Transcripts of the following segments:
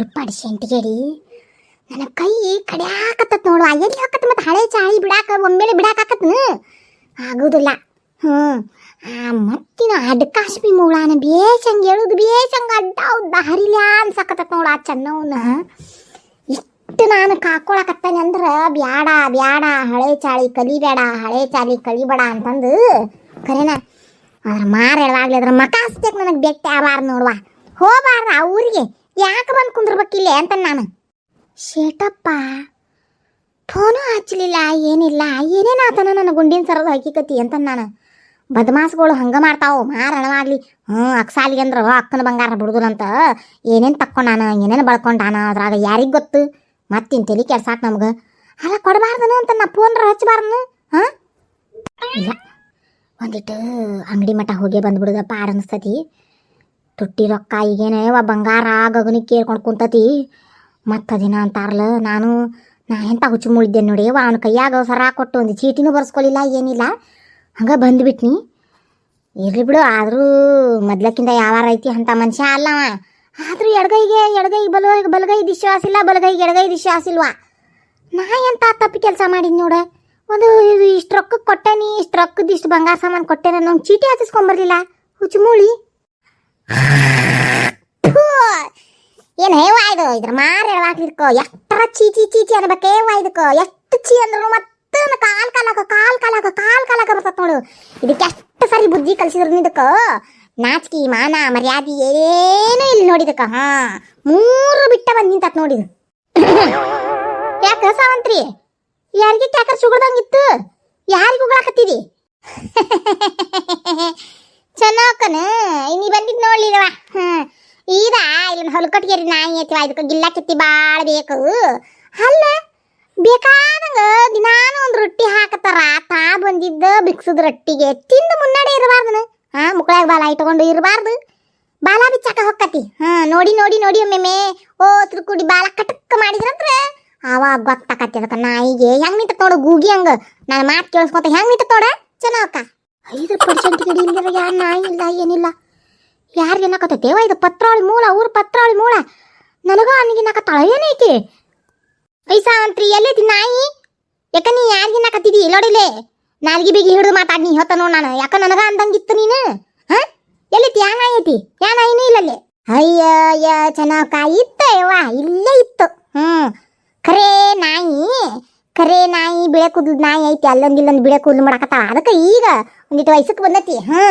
ಅವ್ರ ಪಡ್ಸೆಂಟಿಗೆಡಿ ನನ್ನ ಕೈ ಕಡ್ಯಾಕತ್ತತ್ ನೋಡು ಎಲ್ಲಿ ಹಾಕತ್ತ ಮತ್ತೆ ಹಳೆ ಚಾಳಿ ಬಿಡಾಕ, ಒಮ್ಮೆಲೆ ಬಿಡಾಕತ್ತನು ಆಗೋದಿಲ್ಲ. ಹ್ಞೂ ಆ ಮತ್ತಿನ ಅಡ್ಕಾಶ್ಮಿ ಮೂಳಾನ ಬೇಸಂಗ್ ಹೇಳುದು ಬೇಸಂಗ್ ಅಡ್ಡ ಉದ್ದ ಹರಿಲ ಅನ್ಸಕತ್ತ ನೋಡು ಆ ಚೆನ್ನವನ್ನ. ಇಷ್ಟು ನಾನು ಕಾಕೊಳಕತ್ತೇನೆ ಅಂದ್ರೆ ಬ್ಯಾಡ ಬ್ಯಾಡ, ಹಳೆ ಚಾಳಿ ಕಲಿಬೇಡ, ಹಳೆ ಚಾಳಿ ಕಲಿಬೇಡ ಅಂತಂದು ಕರೆನ. ಅದ್ರ ಮಾರ ಹೇಳಾಗ್ಲಿ ಅದ್ರ ಮಕ ಹಸ್ಬೇಕು ನನಗೆ ಬೆಟ್ಟ ಆಬಾರ್ದು ನೋಡುವ. ಹೋಗ್ಬಾರ್ದ ಆ ಊರಿಗೆ. ಯಾಕೆ ಬಂದು ಕುಂದ್ರಬೇಕಿಲ್ಲೇ ಅಂತ ನಾನು? ಶೇಟಪ್ಪ, ಫೋನು ಹಚ್ಚಲಿಲ್ಲ ಏನಿಲ್ಲ ಏನೇನಾತನ ನನ್ನ ಗುಂಡಿನ ಸರದ ಹಕ್ಕಿಕತಿ ಅಂತ ನಾನು? ಬದಮಾಸ್ಗಳು ಹಂಗೆ ಮಾಡ್ತಾವು ಮಾರಣವಾಗ್ಲಿ ಹ್ಞೂ ಅಕ್ಸಾಲಿಗೆ ಅಂದ್ರೆ ಅಕ್ಕನ ಬಂಗಾರ ಬಿಡುದಿಲ್ಲಂತ ಏನೇನು ತಕ್ಕೊಂಡಾನ, ಏನೇನು ಬಳ್ಕೊಂಡಾನ ಅದ್ರಾಗ ಯಾರಿಗೆ ಗೊತ್ತು? ಮತ್ತಿನ್ ತಲೆ ಕೆಡ್ಸಾಕ್ ನಮ್ಗೆ. ಅಲ್ಲ, ಕೊಡಬಾರ್ದನು ಅಂತ ನಾ ಫೋನ್ರ ಹಚ್ಚಬಾರ್ದನು ಹಾಂ? ಇಲ್ಲ. ಒಂದಿಟ್ಟು ಅಂಗಡಿ ಮಠ ಹೋಗಿ ಬಂದ್ಬಿಡುದಪ್ಪ ಆಡ್ ಅನಿಸ್ತತಿ ತುಟ್ಟಿ ರೊಕ್ಕ ಈಗೇನೇ ವ ಬಂಗಾರ ಗಗನಿಗೆ ಕೇಳ್ಕೊಂಡು ಕುಂತತಿ. ಮತ್ತು ದಿನ ಅಂತಾರಲ್ಲ, ನಾನು, ನಾ ಎಂತ ಹುಚ್ಚು ಮುಳಿದ್ದೆ ನೋಡಿ ಅವನ ಕೈಯಾಗ ಸರ ಕೊಟ್ಟು ಒಂದು ಚೀಟಿನೂ ಬರ್ಸ್ಕೊಳಿಲ್ಲ ಏನಿಲ್ಲ. ಹಂಗೆ ಬಂದುಬಿಟ್ನಿ. ಇರ್ಲಿ ಬಿಡು, ಆದರೂ ಮೊದ್ಲಕ್ಕಿಂತ ಯಾವಾರ ಐತಿ ಅಂತ ಮನುಷ್ಯ ಅಲ್ಲವ ಆದರೂ ಎಡಗೈಗೆ ಎಡಗೈ ಬಲ, ಬಲಗೈ ವಿಶ್ವಾಸ ಇಲ್ಲ ಬಲಗೈಗೆ ಎಡಗೈ ವಿಶ್ವಾಸ ಇಲ್ವಾ ನಾ ಎಂತ ತಪ್ಪು ಕೆಲಸ ಮಾಡಿದ್ ನೋಡ. ಒಂದು ಇಷ್ಟು ರೊಕ್ಕ ಕೊಟ್ಟೇನಿ, ಇಷ್ಟು ರೊಕ್ಕದ ಇಷ್ಟು ಬಂಗಾರ ಸಾಮಾನು ಕೊಟ್ಟೇನ ನಂಗೆ ಚೀಟಿ ಹಾಕಿಸ್ಕೊಂಬರ್ಲಿಲ್ಲ ಹುಚ್ಚುಮೂಳಿ ಏನು ಹೇವ ಇದು? ಇದ್ರ ಮಾರ ಎಳವಾಕ್ಲಿರ್ಕೋ ಎಷ್ಟರ ಚೀ ಚೀಚಿ ಚೀಚಿ ಅನ್ಬೇಕೇ ವಾ ಇದಕ್ಕೋ? ಎಷ್ಟು ಚೀ ಅಂದ್ರು ಮತ್ತೆ ಕಾಲ್ ಕಾಲಾಕ ಕಾಲ್ ಕಾಲಾಕ ಕಾಲ್ ಕಾಲಾಕ ಬರ್ತತ್ ನೋಡು. ಇದಕ್ಕೆ ಎಷ್ಟು ಸರಿ ಬುದ್ಧಿ ಕಲಿಸಿದ್ರು ಇದಕ್ಕ ನಾಚಿಕೆ, ಮಾನ, ಮರ್ಯಾದಿ ಏನೂ ಇಲ್ಲ ನೋಡಿದಕ್ಕ ಹಾ. ಮೂರು ಬಿಟ್ಟ ಬಂದ್ ನಿಂತತ್ ನೋಡಿದು ಯಾಕ ಸಾವಂತ್ರಿ? ಯಾರಿಗೆ ಕ್ಯಾಕರ್ ಸುಗಡ್ದಂಗಿತ್ತು ಯಾರಿಗೆ ಉಗಳಾಕತ್ತಿದಿ ಚೆನ್ನಾಕನ ನೀ ಬಂದಿದ್ ನೋಡ್ಲಿಲ್ಲವ ಹ್ಮ್ ಈಗ ಇಲ್ಲಿ ಹೊಲಕಟ್ಗೇರಿ ನಾಯಿ ಐತಿವ ಇದಕ್ಕೆ ಗಿಲ್ಲ ಕಿತ್ತಿ ಭಾಳ ಬೇಕು. ಅಲ್ಲ, ಬೇಕಾದಂಗ ದಿನಾನು ಒಂದು ರೊಟ್ಟಿ ಹಾಕತ್ತಾರ. ತಾ ಬಂದಿದ್ದ ಬಿಕ್ಸದ ರೊಟ್ಟಿಗೆ. ತಿಂದು ಮುನ್ನಡೆ ಇರಬಾರ್ದನ. ಹಾ ಮುಕ್ಕಳಾಗ ಬಾಲ ಇಟ್ಕೊಂಡು ಇರಬಾರ್ದು. ಬಾಲ ಬಿಚ್ಚಾಕ ಹೊಕ್ಕತಿ. ಹಾ, ನೋಡಿ ನೋಡಿ ನೋಡಿ ಒಮ್ಮೆಮ್ಮೆ ಓ ಕುಡಿ ಬಾಲ ಕಟಕ್ ಮಾಡಿದ್ರಂದ್ರ ಅವಾಗ ಗೊತ್ತಾಕತಿ ಅದಕ್ಕೆ ನಾಯಿಗೆ. ಹೆಂಗ್ ನಿಂತ ನೋಡು ಗೂಗಿ ಹಂಗ. ನಾನು ಮಾತು ಕೇಳಿಸ್ಕೊತ ಹೆಂಗ್ ನಿಂತ ನೋಡ. ಚೆನ್ನಾಗ ಐದು ಪರ್ಸೆಂಟ್ ಯಾರು ನಾಯಿ ಇಲ್ಲ, ಏನಿಲ್ಲ. ಯಾರಿಗೆ ಏನಾಕತ್ತೇವ ಇದು ಪತ್ರಾವಳಿ ಮೂಲ, ಊರ ಪತ್ರಾವಳಿ ಮೂಲ. ನನಗ ಅನ್ನಗಿನಾಕತ್ತಾಳ ಏನೈತಿ ಐಸಾವಂತ್ರಿ ಎಲ್ಲೈತಿ ನಾಯಿ? ಯಾಕ ನೀ ಯಾರಿಗೆ ಏನಾಕತ್ತಿದಿ? ನೋಡಿಲೆ ನಾಲ್ಗಿ ಬಿಗಿ ಹಿಡಿದು ಮಾತಾಡ್, ನೀ ನೋಡ್ ನಾನು. ಯಾಕ ನನಗ ಅಂದಂಗಿತ್ತು ನೀನು? ಹ? ಎಲ್ಲೈತಿ? ಯಾ ನಾಯಿ ಐತಿ? ಯಾ ನಾಯಿನೂ ಇಲ್ಲಲ್ಲೇ ಅಯ್ಯ ಅಯ್ಯ ಕಾಯಿ ಇತ್ತ ಯವ್ವ. ಇಲ್ಲೇ ಇತ್ತು. ಹ್ಮ್. ಖರೇ ನಾಯಿ. ಖರೇ ನಾಯಿ, ಬಿಳೆ ಕೂದಲು ನಾಯಿ ಐತಿ. ಅಲ್ಲೊಂದು ಇಲ್ಲೊಂದು ಬಿಳೆ ಕೂದಲು ಮಾಡಕತ್ತಾಳ. ಅದಕ್ಕೆ ಈಗ ಒಂದಿಟ್ಟು ವಯಸ್ಸಕ್ಕೆ ಬಂದತಿ. ಹಾ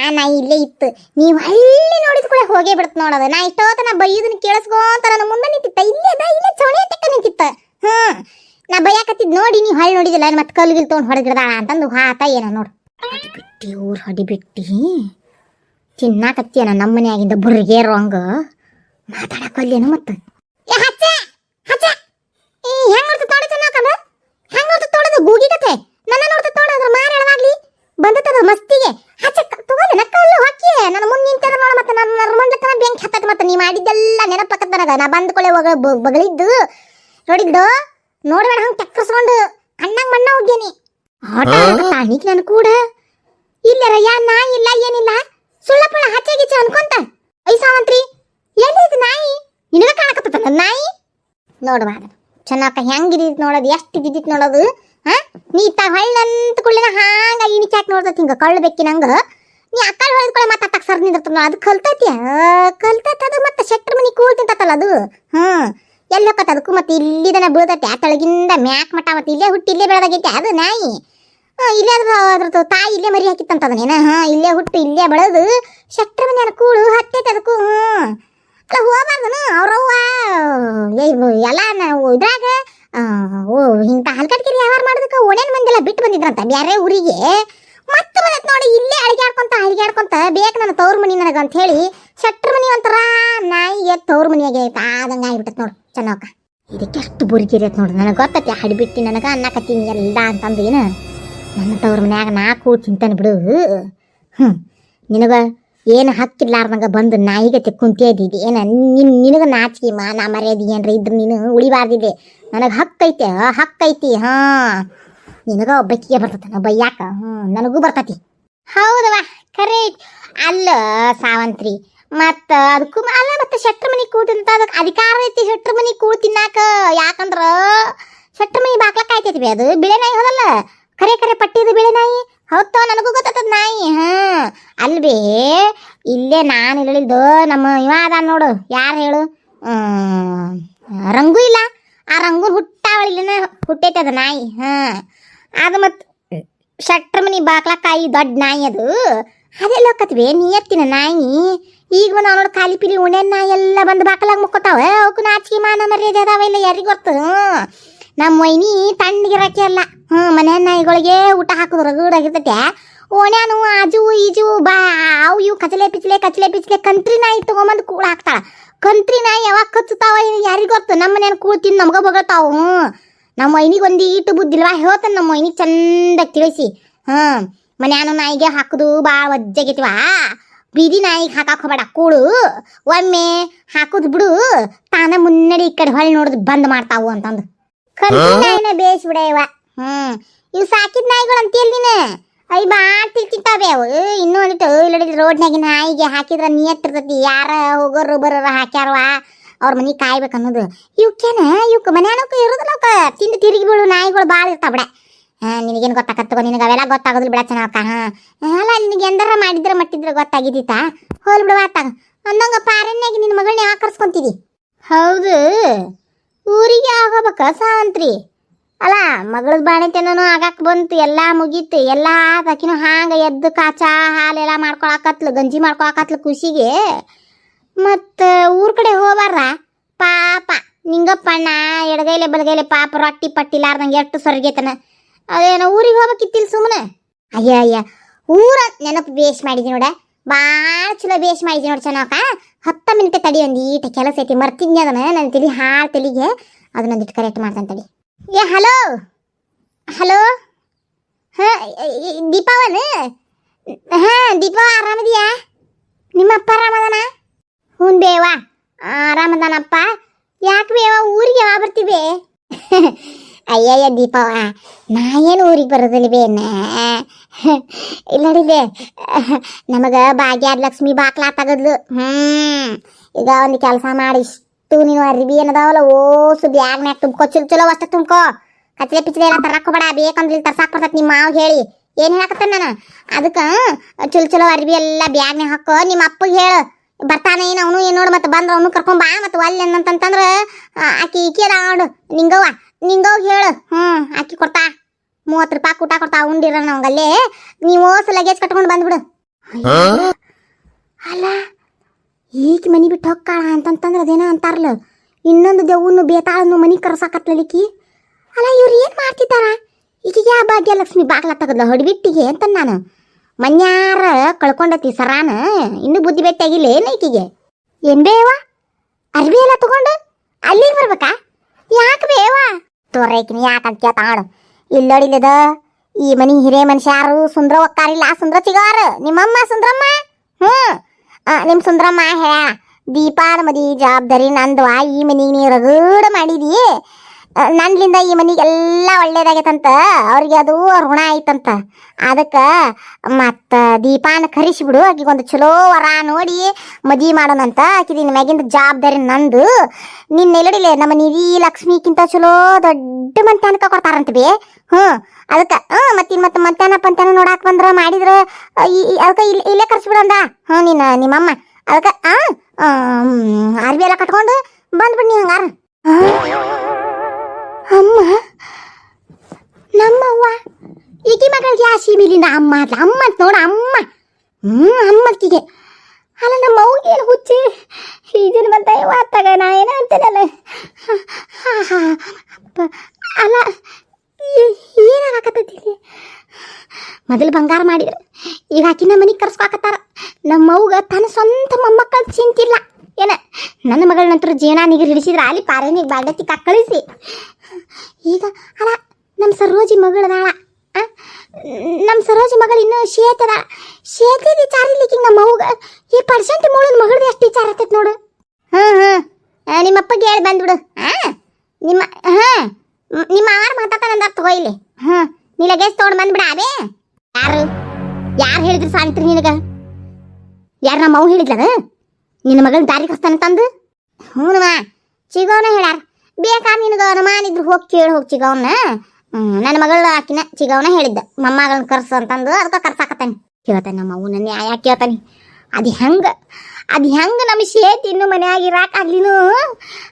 ಆ ನಾಯಿ ಇಲ್ಲೇ ಇತ್ತು. ನೀವು ಅಲ್ಲಿ ನೋಡಿದ ಕೂಡ ಹೋಗೇ ಬಿಡ್ತ ನೋಡೋದು ನಾ ಇಷ್ಟೋತನ ನಾ ಬೈದನ್ನ ಕೇಳಿಸ್ಕೊಂತ ನನ್ನ ಮುಂದೆ ನಿಂತಿತ್ತ. ಇಲ್ಲೇ ಅದ, ಇಲ್ಲೇ ಚೌಳಿ ತಕ್ಕ ನಿಂತಿತ್ತ. ಹಾ ನಾ ಬೈಯಾಕತ್ತಿದ್ ನೋಡಿ, ನೀವು ಹಳ್ಳಿ ನೋಡಿದಿಲ್ಲ, ಮತ್ತೆ ಕಲ್ಗಿಲ್ ತೊಗೊಂಡು ಹೊಡೆದಿಡ್ದಾಳ ಅಂತಂದು ಹಾತ ಏನ ನೋಡು. ಬಿಟ್ಟಿ ಊರು ಹೊಡಿ ಬಿಟ್ಟಿ ತಿನ್ನಾಕತ್ತೀಯನ ನಮ್ಮ ಬುರ್ಗೇರು ಹಂಗ ಮಾತಾಡಕ್ಕಲ್ಲೇನು ಮತ್ತೆ. ಹಚ್ಚ ಈ ಹೆಂಗ್ ನೋಡ್ತ ತೋಡ ಚೆನ್ನಾಕದ ಹೆಂಗ್ ನೋಡ್ತ ತೋಡದು ಗೂಗಿ ಕತೆ ನನ್ನ ನೋಡ್ತ ತೋಡ ಅದ್ರ ಮಾರ ಎಳವಾಗ್ಲಿ ಬಂದತದ ಮಸ್ತಿಗೆ ಹಚ್ಚ ತಗೋಲೆ ನಕ್ಕಲ್ಲ ಹೊಕ್ಕಿ ನನ್ನ ಮುಂದೆ ನಿಂತದ ನೋಡ ಮತ್ತೆ ನನ್ನ ನರ್ಮಂಡ್ಲತನ ಬೆಂಕಿ ಹತ್ತದ ಮತ್ತೆ ನೀ ಮಾಡಿದ್ದೆಲ್ಲ ನೆನಪಕ್ಕದ ನನಗ ನಾ ಬಂದ ಕೊಳೆ ಹೋಗ ಬಗಳಿದ್ದು ನೋಡಿದ್ದು ನೋಡ್ಬೇಡ ಹಂಗ್ ಟಕ್ಕರ್ಸ್ಕೊಂಡು ಅಣ್ಣಂಗ್ ಮಣ್ಣ ಹೋಗ್ಯನಿ. ಆಟ ತಾಣಿಕ್ ನನ್ ಕೂಡ. ಇಲ್ಲರ ಯಾ ನಾಯಿ ಇಲ್ಲ ಏನಿಲ್ಲ. ಸುಳ್ಳಪ್ಪಳ ಹಚ್ಚೆ ಗಿಚ್ಚ ಅನ್ಕೊಂತ. ಐಸಾವಂತ್ರಿ ಎಲ್ಲಿದ್ ನಾಯಿ? ನಿನಗ ಕಾಣಕತ್ತ ನನ್ನ ನಾಯಿ? ನೋಡ್ಬಾರ್ದು ಚೆನ್ನಾಕ ಹೆಂಗಿದಿತ್ ನೋಡೋದು ಎಷ್ಟು ಇದ್ದಿತ್ ನೋಡೋದು ಹಾ ನೀ ತ ಹೊಳ್ಳಂತ ಕುಳ್ಳಿನ ಹಾಂಗ ಇಣಿಚಾಕ್ ನೋಡ್ತೈತಿ ಹಿಂಗ ಕಳ್ಳು ಬೆಕ್ಕಿನಂಗ ನೀ ಅಕ್ಕಲ್ ಹೊಳೆದ್ಕೊಳ್ಳೆ ಮತ್ತೆ ಅತ್ತಕ್ ಸರ್ ನಿಂದಿರ್ತ ಅದು ಕಲ್ತೈತಿ ಕಲ್ತೈತಿ ಅದು ಮತ್ತೆ ಅದು? ಹ್ಞೂ. ಎಲ್ಲಿ ಹೋಗತ್ತ ಅದಕ್ಕೂ ಮತ್ತೆ ಇಲ್ಲಿದನ ಬೀಳ್ತೈತೆ ಆ ತಳಗಿಂದ ಮ್ಯಾಕ್ ಮಟ್ಟ ಮತ್ತೆ ಇಲ್ಲೇ ಹುಟ್ಟಿ ಇಲ್ಲೇ ಬೆಳೆದಾಗೈತೆ, ಅದು ನಾಯಿ. ಇಲ್ಲೇ ಅದ್ರ ಅದ್ರದ್ದು ತಾಯಿ ಇಲ್ಲೇ ಮರಿ ಹಾಕಿತ್ತಂತ ಅದನ್ನೇನ? ಹಾ, ಇಲ್ಲೇ ಹುಟ್ಟು ಇಲ್ಲೇ ಬೆಳೆದು ಶೆಟ್ರ ಮನೆ ಕೂಳು ಹತ್ತೈತೆ ಅದಕ್ಕೂ, ಹ್ಞೂ. ಅಲ್ಲ ಹೋಗ್ಬಾರ್ದನು ಅವ್ರವ್ವ ಎಲ್ಲ ನಾವು ಇದ್ರಾಗ ಓ, ಇಂಥ ಹಲ್ಕಟ್ಕಿರಿ ವ್ಯವಹಾರ ಮಾಡೋದಕ್ಕೆ ಓಣೇನು ಮಂದಿಲ್ಲ ಬಿಟ್ಟು ಬಂದಿದ್ರಂತ ಬ್ಯಾರೆ ಊರಿಗೆ. ಮತ್ತೆ ಬಂದೈತೆ ನೋಡಿ ಇಲ್ಲೇ ಅಳಿಗಾಡ್ಕೊಂತ ಅಳಿಗಾಡ್ಕೊಂತ ಬೇಕು ನನ್ನ ತವ್ರ ಮನಿ ನನಗೆ ಅಂತ ಹೇಳಿ ಶೆಟ್ರ ಮನಿ ನಾಯಿ ನಾಯಿಗೆ ತವ್ರ ಮನಿಯಾಗೆ ಐತ. ನಾಯಿ ಆಗ್ಬಿಟ್ಟತ್ ನೋಡು ಚೆನ್ನಾಗ ಇದಕ್ಕೆ ಎಷ್ಟು ಬುರ್ಗಿರಿ ಐತ್ ನೋಡು. ನನಗೆ ಗೊತ್ತೈತಿ ಹಡಿಬಿಟ್ಟು ನನಗೆ ಅನ್ನಕತ್ತೀನಿ ಎಲ್ಲ ಅಂತಂದು ಏನು. ನನ್ನ ತವ್ರ ಮನ್ಯಾಗ ನಾಲ್ಕು ಚಿಂತನೆ ಬಿಡು. ಹ್ಞೂ ನಿನಗ ಏನು ಹಕ್ಕಿರ್ಲಾರ್ದಂಗ ಬಂದು ನಾಯಿಗತೆ ಕುಂತೇ ಏನು ಏನ, ನಿನ್ ನಿನಗ ನಾಚಿಕೆ ನಾ ಮರ್ಯಾದೆ ಏನ್ರ ಇದ್ರೆ ನೀನು ಉಳಿಬಾರ್ದಿದೆ. ನನಗೆ ಹಕ್ಕೈತೆ ಹಕ್ಕೈತಿ ಹಾ. ನಿನಗ ಒಬ್ಬಕ್ಕಿಗೆ ಬರ್ತೈತೆ ಬೈಯಾಕ. ಹ್ಞೂ ನನಗೂ ಬರ್ತೈತಿ. ಹೌದವ ಕರೆ ಅಲ್ಲ ಸಾವಂತ್ರಿ ಮತ್ತ ಅದಕ್ಕೂ ಅಲ್ಲ, ಮತ್ತೆ ಶೆಟ್ರ ಮನಿ ಕೂತಿಂತ ಅದಕ್ಕೆ ಅಧಿಕಾರ ಐತಿ ಶೆಟ್ರ ಮನಿ ಕೂಡ್ ತಿನ್ನಾಕ. ಯಾಕಂದ್ರ ಶೆಟ್ರ ಮನಿ ಬಾಕ್ಲಕ್ಕ ಆಯ್ತೈತಿ ಬಿ ಅದು. ಬಿಳೆ ನಾಯಿ ಹೋದಲ್ಲ? ಕರೆ ಕರೆ ಪಟ್ಟಿದು ಬಿಳೆ ನಾಯಿ. ಹೌದೋ? ನನಗೂ ಗೊತ್ತದ ನಾಯಿ. ಹಾ. ಅಲ್ವೇ ಇಲ್ಲೇ ನಾನು ಹೇಳಿದ್ದು ನಮ್ಮ ಇವ ಅದ ನೋಡು. ಯಾರು ಹೇಳು? ರಂಗು ಇಲ್ಲ. ಆ ರಂಗು ಹುಟ್ಟಾವಳಿನ ಹುಟ್ಟೈತೆ ಅದು ನಾಯಿ. ಹಾ. ಅದು ಮತ್ತೆ ಶಟ್ರ ಮನಿ ಬಾಕ್ಲಕ್ಕಾಯಿ ದೊಡ್ಡ ನಾಯಿ ಅದು. ಅದೆಲ್ಲ ಹೋಗತ್ವಿ ನಿಯತ್ತಿನ ನಾಯಿ ಈಗ ಬಂದು ನೋಡಿ ಖಾಲಿ ಪಿಲಿ ಉಣೆ ನಾಯಿ ಎಲ್ಲ ಬಂದು ಬಾಕಲಾಗ ಮುಕ್ಕೋತಾವ. ಅವಕ್ಕೂ ನಾಚಿಕೆ ಮಾನ ಮರ್ಯಾದೆ ಅದಾವ ಇಲ್ಲ ಯಾರಿಗೆ ಗೊತ್ತು. ನಮ್ಮ ವೈನಿ ತಣ್ಣಗಿರಕ್ಕೆ ಅಲ್ಲ. ಹ್ಞೂ ಮನೆ ನಾಯಿಗಳಿಗೆ ಊಟ ಹಾಕೋದು ರಗಡಾಗಿರ್ತೈತೆ. ಓಣ್ಯಾನು ಆಜು ಈಜು ಬಾ, ಅವು ಇವು ಕಚಲೆ ಪಿಚ್ಲೆ ಕಚಲೆ ಪಿಚ್ಲೆ ಕಂತ್ರಿ ನಾಯಿ ತಗೊಂಬಂದು ಕೂಡ ಹಾಕ್ತಾಳ. ಕಂತ್ರಿ ನಾಯಿ ಯಾವಾಗ ಕಚ್ಚುತ್ತಾವ ಯಾರಿಗೆ ಗೊತ್ತು? ನಮ್ಮ ಮನೇನ ಕೂಳ್ ತಿಂದು ನಮ್ಗ ಬಗಳ್ತಾವ. ಹ್ಞೂ ನಮ್ಮ ವೈನಿಗೆ ಒಂದು ಈಟು ಬುದ್ಧಿಲ್ವಾ? ಹೇಳ್ತಾನೆ ನಮ್ಮ ವೈನಿಗೆ ಚಂದ ತಿಳಿಸಿ. ಹ್ಮ್. ಮನ್ಯಾನು ನಾಯಿಗೆ ಹಾಕುದು ಭಾಳ ವಜ್ಜಾಗೈತಿವಾ ಬೀದಿ ನಾಯಿಗೆ ಹಾಕಾಕ ಹೋಗಬೇಡ ಕೂಳು. ಒಮ್ಮೆ ಹಾಕುದ್ ಬಿಡು. ತಾನ ಮುನ್ನಡಿ ಈ ಕಡೆ ಹೊಳ್ಳಿ ನೋಡುದು ಬಂದ್ ಮಾಡ್ತಾವು ಅಂತಂದು. ಕಂತಿ ನಾಯಿನ ಬೇಸ್ ಇವ ಹ್ಮ್. ಇವ್ ಸಾಕಿದ ನಾಯಿಗಳು ಅಂತೀಯಲ್ ನೀನು? ಅಯ್ಯ ಭಾಳ ತಿಂತಾವೆ ಅವು. ಇನ್ನೂ ಒಂದಿಟ್ಟು ಇಲ್ಲಡಿ ರೋಡ್ನಾಗಿನ ನಾಯಿಗೆ ಹಾಕಿದ್ರ ನಿಯತ್ತಿರ್ತತಿ ಯಾರ ಹೋಗೋರು ಬರೋರು ಹಾಕ್ಯಾರವಾ ಅವ್ರ ಮನೆ ಕಾಯ್ಬೇಕು ಅನ್ನೋದು. ಇವಕ್ಕೇನ ಇವಕ್ಕೆ ಮನ್ಯಾನಕ್ಕೆ ಇರೋದಿಲ್ಲ ತಿಂದು ತಿರುಗಿ ಬೀಳು ನಾಯಿಗಳು ಭಾಳ ಇರ್ತಾವ ಬಿಡ. ಹಾ, ನಿನಗೇನು ಗೊತ್ತಾಗತ್ತಗೋ ನಿನಗೆ ಅವೆಲ್ಲ ಗೊತ್ತಾಗೋದಿಲ್ಲ ಬಿಡ ಚೆನ್ನಕ್ಕ ಹಾ. ಅಲ್ಲ, ನಿನಗೆ ಎಂದರ ಮಾಡಿದ್ರೆ ಮಟ್ಟಿದ್ರೆ ಗೊತ್ತಾಗಿದ್ದೀತಾ? ಹೋಲ್ ಬಿಡುವ ಆತಾಗ ಅಂದಂಗ ಪಾರನ್ಯಾಗಿ ನಿನ್ನ ಮಗಳನ್ನ ಯಾಕೆ ಕರ್ಸ್ಕೊಂತಿದಿ ಹೌದು. ಊರಿಗೆ ಆಗೋಬೇಕ ಸಾವಂತ್ರಿ. ಅಲ್ಲ, ಮಗಳದ ಬಾಣಿತನೂ ಆಗಾಕ್ ಬಂತು, ಎಲ್ಲ ಮುಗೀತು, ಎಲ್ಲ ಆಕಿನೂ ಹಾಂಗ ಎದ್ದು ಕಾಚಾ, ಹಾಲೆಲ್ಲ ಮಾಡ್ಕೊಳಕತ್ಲು, ಗಂಜಿ ಮಾಡ್ಕೊಳಕತ್ಲು ಖುಷಿಗೆ. ಮತ್ತು ಊರ ಕಡೆ ಹೋಗ್ಬಾರ ಪಾಪ, ನಿಂಗಪ್ಪಣ್ಣ, ಎಡಗೈಲೆ ಬಲಗೈಲೆ ಪಾಪ ರೊಟ್ಟಿ ಪಟ್ಟಿಲಾರ್ದಂಗೆ ಎಷ್ಟು ಸೊರಗೈತನ ಅದೇನೋ ಊರಿಗೆ ಹೋಗ್ಬೇಕಿತ್ತಿಲ್ಲ ಸುಮ್ಮನೆ ಅಯ್ಯ ಅಯ್ಯ. ಊರ ನೆನಪು ಬೇಸ್ ಮಾಡಿದಿ ನೋಡ. ಭಾಳ ಚಲೋ ಬೇಸ್ ಮಾಡಿದಿ ನೋಡಿ ಚೆನ್ನಾಕ ಹತ್ತ ಮಿನಿಟ್ ತಡಿ ಒಂದು ಈಟ ಕೆಲಸ ಐತಿ. ಮರ್ತಿದ್ನಿ ಅದನ್ನ. ನನ್ನ ತಲಿ ಹಾಳು ತಲಿಗೆ. ಅದನ್ನೊಂದಿಟ್ಟು ಕರೆಕ್ಟ್ ಮಾಡ್ತಾನೆ ತಡಿ. ಏ, ಹಲೋ. ಹಲೋ. ಹಾ ದೀಪಾವನ್ ಹಾ, ದೀಪಾ ಆರಾಮದಿಯಾ ನಿಮ್ಮ ಅಪ್ಪ ಆರಾಮದನ ಹ್ಞೂ ಬೇವಾ ಆರಾಮದಾನಪ್ಪ ಯಾಕೆ ಬೇವಾ? ಊರಿಗೆ ಯಾವಾಗ ಬರ್ತೀವಿ? ಅಯ್ಯಯ್ಯ ದೀಪವ ನಾ ಏನು ಊರಿಗೆ ಬರೋದಿಲ್ಲ ಬೇನ ಇಲ್ಲಡಿದೆ ನಮಗ ಭಾಗ್ಯಾದ ಲಕ್ಷ್ಮಿ ಬಾಕ್ಲಾ ತಗದ್ಲು. ಹ್ಮ್, ಈಗ ಒಂದು ಕೆಲಸ ಮಾಡಿ ಇಷ್ಟು ನೀನು ಅರಿಬಿ ಏನದಾವಲ್ಲ ಓಸು ಬ್ಯಾಗ್ನ್ಯಾಗ ತುಂಬ್ಕೋ, ಚಲೋ ಚಲೋ ಅಷ್ಟ ತುಂಬ್ಕೋ. ಕಚ್ಲೆ ಪಿಚ್ಲೆ ಎಲ್ಲ ತರಕೋಬೇಡ ಬೇಕಂದ್ರೆ ಇಲ್ಲಿ ತರ್ಸಾಕ್ ನಿಮ್ಮ ಮಾವ್ ಹೇಳಿ. ಏನು ಹೇಳಕತ್ತ ನಾನು? ಅದಕ್ಕೆ ಚಲೋ ಚಲೋ ಅರಿವಿ ಎಲ್ಲ ಬ್ಯಾಗ್ನ್ಯಾಗ ಹಾಕೋ ನಿಮ್ಮ ಅಪ್ಪಗೆ ಹೇಳು. ಬರ್ತಾನೆ ಏನು ಅವನು, ಏನು ನೋಡು, ಮತ್ತೆ ಬಂದ್ರೆ ಅವನು ಕರ್ಕೊಂಬಾ ಮತ್ತೆ ಒಲ್ಲೆ ಏನಂತಂತಂದ್ರೆ ಆಕಿ ಈಕಿ ಅದ ನೋಡು, ನಿಂಗವ್ವ. ನಿಂಗವ್ ಹೇಳು. ಹ್ಞೂ ಆಕಿ ಕೊಡ್ತಾ. ಮೂವತ್ತು ರೂಪಾಯಿ ಊಟ ಕೊಡ್ತಾ ಉಂಡಿರ ನಮ್ಗಲ್ಲೇ ನೀವು ಓಸ್ ಲಗೇಜ್ ಕಟ್ಕೊಂಡು ಬಂದ್ಬಿಡು. ಅಲ್ಲ ಈಗ ಮನಿ ಬಿಟ್ಟು ಹೊಕ್ಕಾಳ ಅಂತಂತಂದ್ರೆ ಅದೇನ ಅಂತಾರಲ್ಲ ಇನ್ನೊಂದು ದೆವ್ವನ್ನು ಬೇತಾಳನ್ನು ಮನಿ ಕರ್ಸಾಕತ್ಲಿಕ್ಕಿ ಅಲ್ಲ ಇವ್ರು ಏನು ಮಾಡ್ತಿದ್ದಾರ? ಈಕಿಗೆ ಆ ಭಾಗ್ಯಲಕ್ಷ್ಮಿ ಬಾಗ್ಲ ತಗದ್ಲ ಹೊಡಿಬಿಟ್ಟಿಗೆ ಅಂತ ನಾನು. ಮನ್ಯಾರ ಕಳ್ಕೊಂಡತಿ ಸರಾನ ಇನ್ನೂ ಬುದ್ಧಿ ಬೆಟ್ಟಾಗಿಲ್ಲ ಏನು ಈಕಿಗೆ? ಏನ್ ಬೇವ? ಅರ್ಬಿ ಎಲ್ಲ ತಗೊಂಡು ಅಲ್ಲಿಗೆ ಬರ್ಬೇಕಾ? ಯಾಕೆ ಬೇವ? ತೋರೈಕಿನಿ ಯಾಕಂತ ಕೇಳ್ತಾಳು ಇಲ್ಲೋಡಿಲ್ಲದ ಈ ಮನಿ ಹಿರೇ ಮನುಷ್ಯ ಯಾರು? ಸುಂದ್ರ ಒಕ್ಕಾರಿಲ್ಲ ಸುಂದ್ರ ಚಿಗಾರ ನಿಮ್ಮಮ್ಮ ಸುಂದ್ರಮ್ಮ? ಹ್ಞೂ. ನಿಮ್ಮ ನಿಮ್ ಸುಂದ್ರಮ್ಮ ಹೇಳ ದೀಪಾದ ಮದಿ ಜವಾಬ್ದಾರಿ ನಂದ್ವಾ ಈ ಮನಿಗೆ ನೀ ರಗಡ ಮಾಡಿದಿ. ಆ, ನನ್ಲಿಂದ ಈ ಎಲ್ಲ ಒಳ್ಳೇದಾಗೈತಂತ ಅವ್ರಿಗೆ ಅದು ಋಣ ಆಯ್ತಂತ. ಅದಕ್ಕೆ ಮತ್ತು ದೀಪಾನ ಕರಿಸಿಬಿಡು ಆಕಿಗೆ ಒಂದು ಚಲೋ ವರ ನೋಡಿ ಮದಿ ಮಾಡೋಣಂತ. ಆಕಿ ನಿನ್ನ ಮ್ಯಾಗಿಂದ ಜವಾಬ್ದಾರಿ ನಂದು. ನಿನ್ನ ಎಲ್ಲಡಿಲೆ ನಮ್ಮ ನಿಧಿ ಲಕ್ಷ್ಮಿಕ್ಕಿಂತ ಚಲೋ ದೊಡ್ಡ ಮಂತ್ಯಾನಕ ಕೊಡ್ತಾರಂತ ಬಿ ಹ್ಞೂ ಅದಕ್ಕೆ ಹ್ಞೂ ಮತ್ತೆ ಮತ್ತೆ ಮಂತ್ಯಾನ ಪಂತ್ಯಾನ ನೋಡಾಕ್ ಬಂದ್ರ ಈ ಅದಕ್ಕೆ ಇಲ್ಲಿ ಇಲ್ಲೇ ಅಂದಾ. ಹ್ಞೂ ನೀನು ನಿಮ್ಮಮ್ಮ. ಅದಕ್ಕೆ ಆ ಅರ್ಬಿ ಎಲ್ಲ ಕಟ್ಕೊಂಡು ಬಂದ್ಬಿಡ್ನಿ ಹಂಗಾರ. ಅಮ್ಮ, ನಮ್ಮವ್ವ ಈಗಿ ಮಗಳಿಗೆ ಆ ಸೀಮಿಲಿಂದ ಅಮ್ಮ ಅಮ್ಮ ಅಂತ ನೋಡ, ಅಮ್ಮ. ಹ್ಞೂ ಅಮ್ಮಕ್ಕಿಗೆ ಅಲ್ಲ ನಮ್ಮ ಅವ್ಗೆ ಏನು ಹುಚ್ಚಿ? ಈ ಜನ್ಮಂತ ವಾತಾಗ ನಾ ಏನ ಅಂತೇನಲ್ಲ. ಅಲ್ಲ ಏನಾಗತ್ತೈತಿ ಮೊದಲು ಬಂಗಾರ ಮಾಡಿದ್ರು. ಈಗ ಆಕಿನ ಮನೆಗೆ ಕರ್ಸ್ಕೊಕತ್ತಾರ ನಮ್ಮ ಅವ್ಗ ತನ್ನ ಸ್ವಂತ ಮೊಮ್ಮಕ್ಕಳು ಚಿಂತಿಲ್ಲ. ಏನ? ನನ್ನ ಮಗಳ ನಂತರ ಜೀವನ ನೀರು ಹಿಡಿಸಿದ್ರೆ ಅಲ್ಲಿ ಪಾರೇನಿಗೆ ಬಾಡತಿ ಕಳಿಸಿ. ಈಗ ಅಲ್ಲ ನಮ್ಮ ಸರೋಜಿ ಮಗಳದಾಳ ನಮ್ಮ ಸರೋಜಿ ಮಗಳು ಇನ್ನೂ ಶೇತದ ಶೇತಿ ವಿಚಾರ ಇಲ್ಲಿಕ್ಕೆ ನಮ್ಮ ಅವ್ಗ ಈ ಪರ್ಸೆಂಟ್ ಮೂಳದ ಮಗಳದ ಎಷ್ಟು ವಿಚಾರ ಇರ್ತೈತೆ ನೋಡು. ಹ್ಞೂ ಹ್ಞೂ ನಿಮ್ಮಪ್ಪಗೆ ಹೇಳಿ ಬಂದ್ಬಿಡು. ಹಾಂ ನಿಮ್ಮ ಹಾಂ ನಿಮ್ಮ ಆರು ಮಾತಾಡ್ತಾನಂದ ತಗೋ ಇಲ್ಲಿ. ಹಾಂ ನೀ ಲಗೇಜ್ ತೊಗೊಂಡು ಬಂದ್ಬಿಡ ಅದೇ. ಯಾರು? ಯಾರು ಹೇಳಿದ್ರು ಸಾಂತ್ರಿ ನಿನಗೆ? ಯಾರು ನಮ್ಮ ಅವ್ ಹೇಳಿದ್ಲದ? ನಿನ್ನ ಮಗಳ ದಾರಿ ಕಸ್ತಾನೆ ತಂದು? ಹ್ಞೂ ಚಿಗವನ ಹೇಳ್ಯಾರ. ಬೇಕಾ ನಿನಗ ಅನುಮಾನ ಇದ್ರು ಹೋಗಿ ಕೇಳಿ ಹೋಗಿ ಚಿಗವನ್ನ ನನ್ನ ಮಗಳ ಆಕಿನ ಚಿಗವನ ಹೇಳಿದ್ದ. ಮೊಮ್ಮಗಳನ್ನ ಕರ್ಸು ಅಂತಂದು ಅದಕ್ಕೆ ಕರ್ಸಾಕತ್ತಾನೆ. ಕೇಳ್ತಾನೆ ನಮ್ಮ ಅವನ ನ್ಯಾಯ ಕೇಳ್ತಾನೆ. ಅದು ಹೆಂಗೆ ಅದು ಹೆಂಗೆ ನಮ್ಮ ಶೇತ್ ಇನ್ನು ಮನ್ಯಾಗ ಇರಾಕ ಅಲ್ಲಿನೂ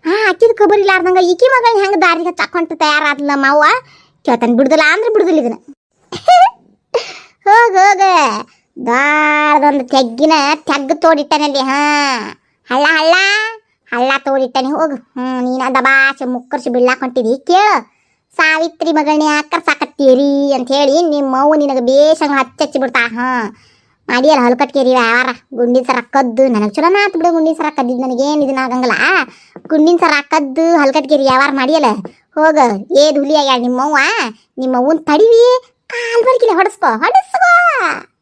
ಹಾ ಹಾಕಿದ ಕಬರ್ ಇಲ್ಲಾರ್ದಂಗ ಈಕಿ ಮಗಳ ಹೆಂಗೆ ದಾರಿಗೆ ತಕ್ಕೊಂತ ತಯಾರಾದ್ಲ ನಮ್ಮ ಅವ್ವ? ಕೇಳ್ತಾನೆ, ಬಿಡುದಿಲ್ಲ ಅಂದ್ರೆ ಬಿಡುದಿಲ್ಲ ಇದನ್ನ. ಹೋಗ ಹೋಗ. ದಾಳದೊಂದು ತೆಗ್ಗಿನ ತೆಗ್ಗ ತೋಡಿಟ್ಟನಲ್ಲಿ ಹಾ. ಹಳ್ಳ ಹಳ್ಳ. ಹಳ್ಳ ತೋಡಿಟ್ಟನಿ, ಹೋಗು. ಹ್ಞೂ ನೀನು ದಬಾಸಿ ಮುಕ್ಕರ್ಸಿ ಬೀಳಾಕ್ ಹೊಂಟಿದಿ. ಕೇಳು. ಸಾವಿತ್ರಿ ಮಗಳನ್ನ ಯಾಕರ್ ಸಾಕತ್ತೀರಿ ಅಂತ ಹೇಳಿ ನಿಮ್ಮ ನಿನಗೆ ಬೇಷಂಗ ಹಚ್ಚಿ ಬಿಡ್ತಾ, ಹಾಂ. ಮಾಡಿಯಲ್ಲ ಹೊಲ್ಕಟ್ಕೇರಿ ವ್ಯಾವಾರ ಗುಂಡಿನ ಸರ ಕದ್ದು. ನನಗೆ ಚಲೋ ಆತು ಬಿಡು ಗುಂಡಿನ ಸರ ಕದ್ದಿದ್ದು ನನಗೇನು ಇದನ್ನ ಆಗಂಗಿಲ್ಲ. ಗುಂಡಿನ ಸರ ಕದ್ದು, ಹಲ್ಕಟ್ಕೇರಿ ವ್ಯಾವಾರ ಮಾಡಿಯಲ್ಲ. ಹೋಗ. ಏದ್ ಹುಲಿ ಆಗ್ಯಾಳ ನಿಮ್ಮವ್ವ. ನಿಮ್ಮವ್ವನ್ ತಡಿವಿ. ಕಾಲ್ ಹೊಡೆಸ್ಕೋ. ಹೊಡಸ್